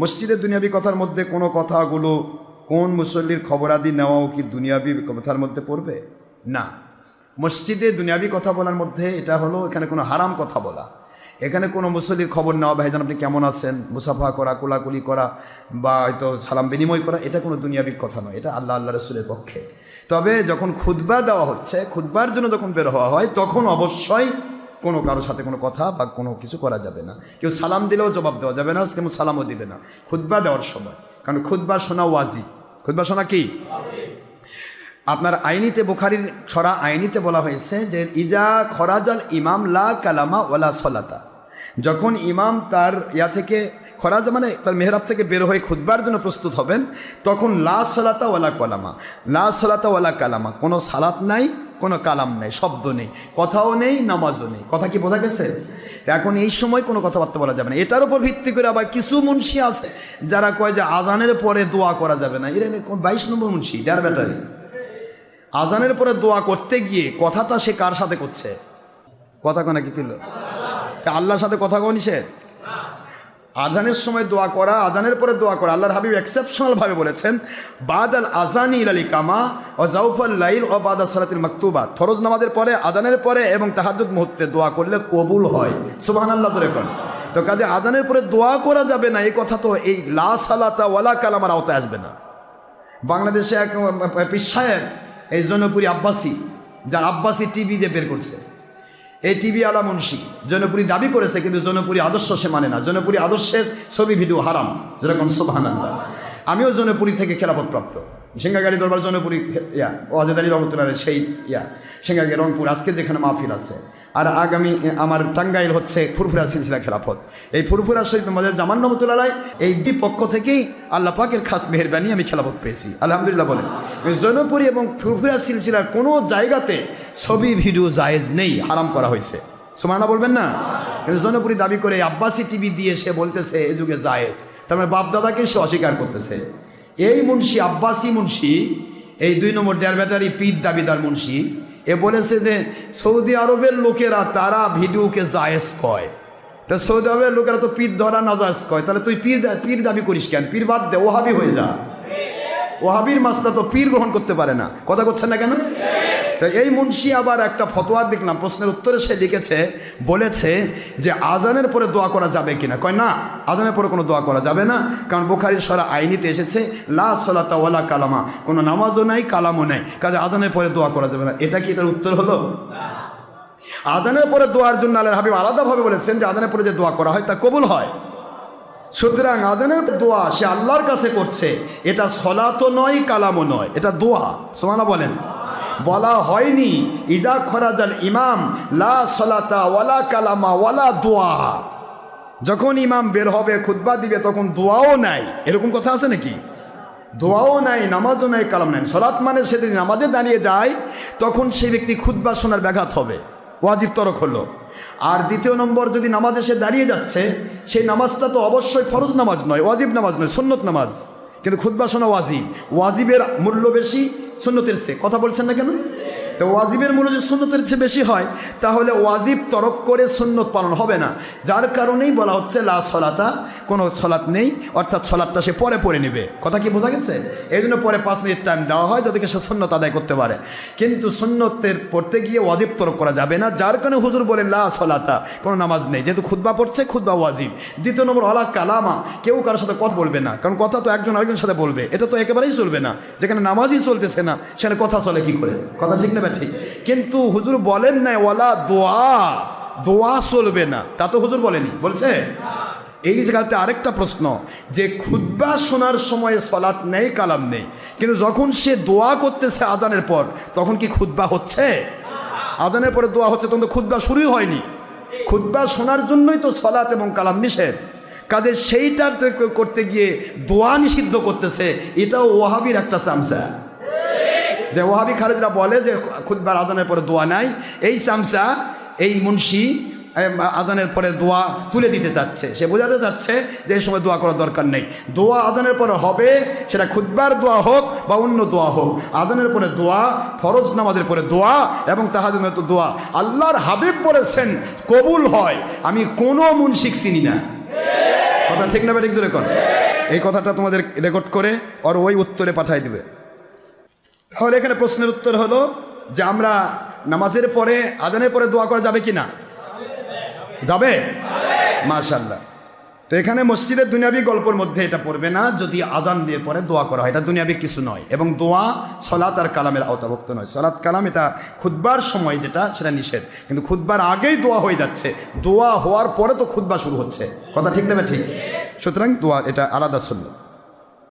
মসজিদের দুনিয়াবি কথার মধ্যে কোনো কথাগুলো কোন মুসল্লির খবরাদি নেওয়াও কি দুনিয়াবি কথার মধ্যে পড়বে? না। মসজিদে দুনিয়াবি কথা বলার মধ্যে এটা হলো এখানে কোনো হারাম কথা বলা। এখানে কোনো মুসল্লির খবর নেওয়া ভাইজান আপনি কেমন আছেন? মুসাফা করা, কোলাকুলি করা বা হয়তো সালাম বিনিময় করা, এটা কোনো দুনিয়াবিক কথা নয়। এটা আল্লাহ আল্লাহ রসুলের পক্ষে। তবে যখন খুতবা দেওয়া হচ্ছে, খুতবার জন্য যখন বের হওয়া হয়, তখন অবশ্যই কোনো কারোর সাথে কোনো কথা বা কোনো কিছু করা যাবে না। কেউ সালাম দিলেও জবাব দেওয়া যাবে না, কেউ সালামও দিবে না। খুতবা দেওয়ার সময়। কারণ খুতবা শোনা ওয়াজি খুতবা শোনা কি? আপনার আইনিতে বুখারির ছড়া আইনিতে বলা হয়েছে যে, ইজা খরাজাল ইমাম লা কালামা ওলা সলাতা। যখন ইমাম তার ইয়া থেকে খরাজ মানে তার মেহরাব থেকে বের হয়ে খুদবার জন্য প্রস্তুত হবেন, তখন লা সলাতা ওয়ালা কালামা। লা সলাতা ওয়ালা কালামা। কোনো সালাত নাই কোনো কালাম নেই, শব্দ নেই, কথাও নেই, নামাজও নেই। কথা কি বোঝা গেছে? এখন এই সময় কোনো কথাবার্তা বলা যাবে না। এটার উপর ভিত্তি করে আবার কিছু মুন্সি আছে যারা কয় যে আজানের পরে দোয়া করা যাবে না। এরা বাইশ নম্বর মুন্সি? Der battery. আজানের পরে দোয়া করতে গিয়ে কথাটা সে কার সাথে করছে? কথা কোনা কি কিলো আল্লাহর সাথে কথা নিষেধ? আজানের সময় দোয়া করা, আজানের পরে দোয়া করা। আল্লাহর হাবিব এক্সেপশনাল ভাবে বলেছেন বাদ আল আজানি ইলালি কামা ও জাউফাল লাইল ও বাদ সালাতিল মাকতুবাত ফরজ নামাজের পরে, আজানের পরে এবং তাহাজুদ মুহূর্তে দোয়া করলে কবুল হয়। সুবাহান আল্লাহ তো রেখন তো কাজে আজানের পরে দোয়া করা যাবে না, এই কথা তো এই লা সালাতা ওয়ালা কালামার আওতায় আসবে না। বাংলাদেশে এক পিস সাহেব এই জনপুরি আব্বাসী, যার আব্বাসী টিভি দিয়ে বের করছে। এই টিভি আলা মুন্সি জনপুরি দাবি করেছে কিন্তু জনপুরি আদর্শ সে মানে না। জনপুরি আদর্শের ছবি, ভিডিও হারাম। যেরকম সোভানন্দা আমিও জনপুরি থেকে খেলাপথ প্রাপ্ত সিঙ্গাগাড়ি দরবার জনপুরি, ইয়া, ওয়াজেদ আলী রহমতুল্লাহ সেই, ইয়া সিঙ্গাগাড়ি রংপুর। আজকে যেখানে মাহফিল আছে। আর আগামী আমার টাঙ্গাইল হচ্ছে ফুরফুরা সিলসিলা খেলাফত এই ফুরফুরা শহীদ মজাদ জামান রহমতুল্লাহ এই দুই পক্ষ থেকেই আল্লাহ পাকের খাস মেহরবানি আমি খেলাফত পেয়েছি। আলহামদুলিল্লাহ বলে জনপুরি এবং ফুরফুরা সিলসিলার কোনো জায়গাতে ছবি ভিডিও জায়েজ নেই, হারাম করা হয়েছে। সুমানা বলবেন না? কিন্তু জনপুরি দাবি করে আব্বাসি টিভি দিয়ে সে বলতেছে, এ যুগে জায়েজ। তার মানে বাপদাদাকে সে অস্বীকার করতেছে। এই মুন্সি, আব্বাসি মুন্সি, এই দুই নম্বর ডেয়ার ব্যাটারি পিত দাবিদার মুন্সি, এ বলেছে যে সৌদি আরবের লোকেরা তারা ভিডিওকে জায়েজ কয়। তা সৌদি আরবের লোকেরা তো পীর ধরা না জায়েজ কয়। তাহলে তুই পীর পীর দাবি করিস কেন? পীর বাদ দে, ওহাবি হয়ে যা। ওহাবির মাসলা তো পীর গ্রহণ করতে পারে না। কথা করছেন না কেন? তো এই মুন্সি আবার একটা ফতোয়া দেখলাম, প্রশ্নের উত্তরে সে লিখেছে, বলেছে যে আজানের পরে দোয়া করা যাবে কিনা। কয় না, আজানের পরে কোনো দোয়া করা যাবে না, কারণ বুখারির সরা আইনিতে এসেছে, লা সলাতা ওয়ালা কালামা, কোনো নামাজও নাই, কালামও নাই। কাজে আজানের পরে দোয়া করা যাবে না। এটা কি এটার উত্তর হলো? আজানের পরে দোয়ার জন্য আল্লাহর হাবিব আলাদাভাবে বলেছেন যে আজানের পরে যে দোয়া করা হয় তা কবুল হয়। সুতরাং আজানের দোয়া সে আল্লাহর কাছে করছে, এটা সলাতও নয়, কালামও নয়, এটা দোয়া। সোমানা বলেন। বলা হয়নি ইজা খরাজাল ইমাম, লা সলাতা ওয়ালা কালামা ওয়ালা দোয়া। যখন ইমাম বের হবে, খুতবা দিবে, তখন দোয়াও নাই। এরকম কথা আছে নাকি? দোয়াও নাই, নামাজও নাই, কালাম নাই। সলাৎ মানে সেদিন নামাজে দাঁড়িয়ে যায়, তখন সেই ব্যক্তি খুতবা শোনার ব্যাঘাত হবে। ওয়াজিব তরক হলো। আর দ্বিতীয় নম্বর, যদি নামাজে সে দাঁড়িয়ে যাচ্ছে, সেই নামাজটা তো অবশ্যই ফরজ নামাজ নয়, ওয়াজিব নামাজ নয়, সুন্নত নামাজ। কিন্তু খুদ্ শোনা ওয়াজিব। ওয়াজিবের মূল্য বেশি সুন্নতের সে কথা বলছেন না কেন? তো ওয়াজিবের মূল্য যদি সুন্নতের চেয়ে বেশি হয়, তাহলে ওয়াজিব তরক করে সুন্নত পালন হবে না। যার কারণেই বলা হচ্ছে, লা সলাতা, কোনো সলাৎ নেই, অর্থাৎ সলাৎটা সে পরে পড়ে নেবে। কথা কি বোঝা গেছে? এই জন্য পরে পাঁচ মিনিট টাইম দেওয়া হয়, যাতে সে সুন্নত আদায় করতে পারে। কিন্তু সুন্নতের পড়তে গিয়ে ওয়াজিব তরক করা যাবে না, যার কারণে হুজুর বলে লা সলাতা, কোনো নামাজ নেই। যেহেতু খুদ্া পড়ছে খুদ্া ওয়াজিব। দ্বিতীয় নম্বর, হলা কালামা, কেউ কারোর সাথে কথা বলবে না, কারণ কথা তো একজন আরেকজনের সাথে বলবে। এটা তো একেবারেই চলবে না, যেখানে নামাজই চলতেছে না, সেখানে কথা চলে কি করে? কথা ঠিক না ঠিক কিন্তু হুজুর বলেন না ওয়ালা দোয়া দোয়া চলবে না। তা তো হুজুর বলেনি। বলছে? এই জায়গাতে আরেকটা প্রশ্ন, যে খুদ্া শোনার সময় সলাৎ নেই, কালাম নেই। কিন্তু যখন সে দোয়া করতেছে আজানের পর, তখন কি খুদ্া হচ্ছে? আজানের পরে দোয়া হচ্ছে, তখন তো খুদ্া শুরুই হয়নি। খুদ্া শোনার জন্যই তো সলাৎ এবং কালাম নিষেধ। কাজে সেইটার করতে গিয়ে দোয়া নিষিদ্ধ করতেছে, এটাও ওয়াহাবির একটা চামচা। যে ওহাবি খালেদরা বলে যে খুদ্বার আজানের পরে দোয়া নাই। এই চামচা এই মুন্সি আজানের পরে দোয়া তুলে দিতে চাচ্ছে। সে বোঝাতে চাচ্ছে যে এই সময় দোয়া করার দরকার নেই। দোয়া আজানের পরে হবে, সেটা খুদ্বার দোয়া হোক বা অন্য দোয়া হোক। আজানের পরে দোয়া, ফরজ নামাজের পরে দোয়া এবং তাহাদের মতো দোয়া। আল্লাহর হাবিব বলেছেন, কবুল হয়। আমি কোনো মুন্সিক চিনি না। কথা ঠিক না ঠিক জোরে কর এই কথাটা তোমাদের রেকর্ড করে আর ওই উত্তরে পাঠাই দিবে। তাহলে এখানে প্রশ্নের উত্তর হলো যে আমরা নামাজের পরে, আজানের পরে দোয়া করা যাবে কি না যাবে? মাশাল্লাহ তো এখানে মসজিদের দুনিয়াবি গল্পের মধ্যে এটা পড়বে না, যদি আজান দিয়ে পরে দোয়া করা হয়। এটা দুনিয়াবি কিছু নয়, এবং দোয়া সলাৎ আর কালামের আওতাভুক্ত নয়। সলাৎ, কালাম এটা খুদ্বার সময় যেটা, সেটা নিষেধ। কিন্তু খুদ্বার আগেই দোয়া হয়ে যাচ্ছে। দোয়া হওয়ার পরে তো খুদ্া শুরু হচ্ছে। কথা ঠিক নেবে ঠিক? সুতরাং দোয়া এটা আলাদা সুন্নত।